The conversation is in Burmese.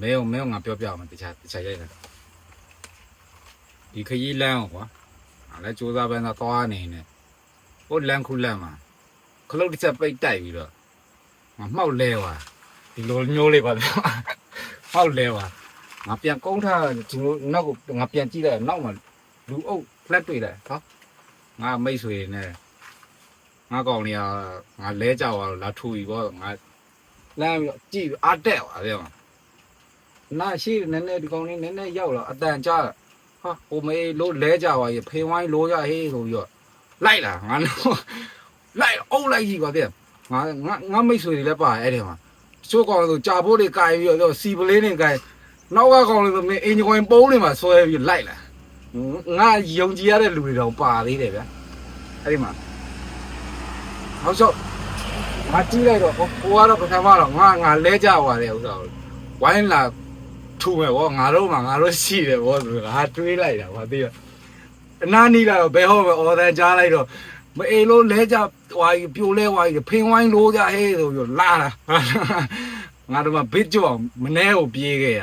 မဲအောင်မဲအောင်ငါပြောပြအောင်တခြားတခြားရိုက်လိုက်ဒီခရီးလမ်းကွာအဲ့လဲစူးစမ်းပန်းသာသွားနေနေဟိုလမ်းခုလမ်းမှာခလုတ်တစ်ချက်ပိတ်တိုက်ပြီးတော့ငါမှောက်လဲသွားဒီလိုမျိုးလေးပါဗျမှောက်လဲသွားငါပြန်ကုန်းထားဒီလိုနောက်ကငါပြန်ကြည့်လိုက်နောက်မှာလူအုပ်ဖလက်တွေ့လိုက်ဟောငါမိတ်ဆွေနဲ့ငါကောင်လေးကငါလဲကြောက်သွားလာထူပြီပေါ့ငါလမ်းပြီးတော့ကြည့်အားတက်သွားဗျာ နာရှိနည်းနည်းဒီကောင်လေးနည်းနည်းရောက်လာအတန်ကြားဟာဟိုမေးလို့လဲကြပါရဲ့ဖေဝိုင်းလို့ရဟေးဆိုပြီးတော့လိုက်လာငါတော့လိုက်အုပ်လိုက်ကြီးပါတဲ့ငါငါငါမိတ်ဆွေတွေလည်းပါတယ်အဲ့ဒီမှာချိုးကောင်ဆိုကြာဖို့တွေကင်ပြီးတော့စီပလေးတွေကင်နောက်ကကောင်လေးဆိုမင်းအင်ဂျင်ပုံးလေးမှာဆွဲပြီးလိုက်လာငါယုံကြည်ရတဲ့လူတွေတော့ပါသေးတယ်ဗျအဲ့ဒီမှာဟောဆိုငါကြည့်လိုက်တော့ဟိုကတော့ပထမတော့ငါငါလဲကြပါတယ်ဥစ္စာဝိုင်းလာ ထူမယ်ဗောငါတို့မှငါတို့ရှိတယ်ဗောဆိုတော့ငါတွေးလိုက်တာဗောသိရအနာနီလာတော့ဘယ်ဟောပဲအော်တန်ကြားလိုက်တော့မအေလို့လဲကြဟွာပြိုလဲဟွာဖင်ဝိုင်းလို့ကြဟဲ့ဆိုပြီးတော့လာတာငါတို့မှဘစ်ကြောင်မနှဲကိုပြေးခဲ့ရ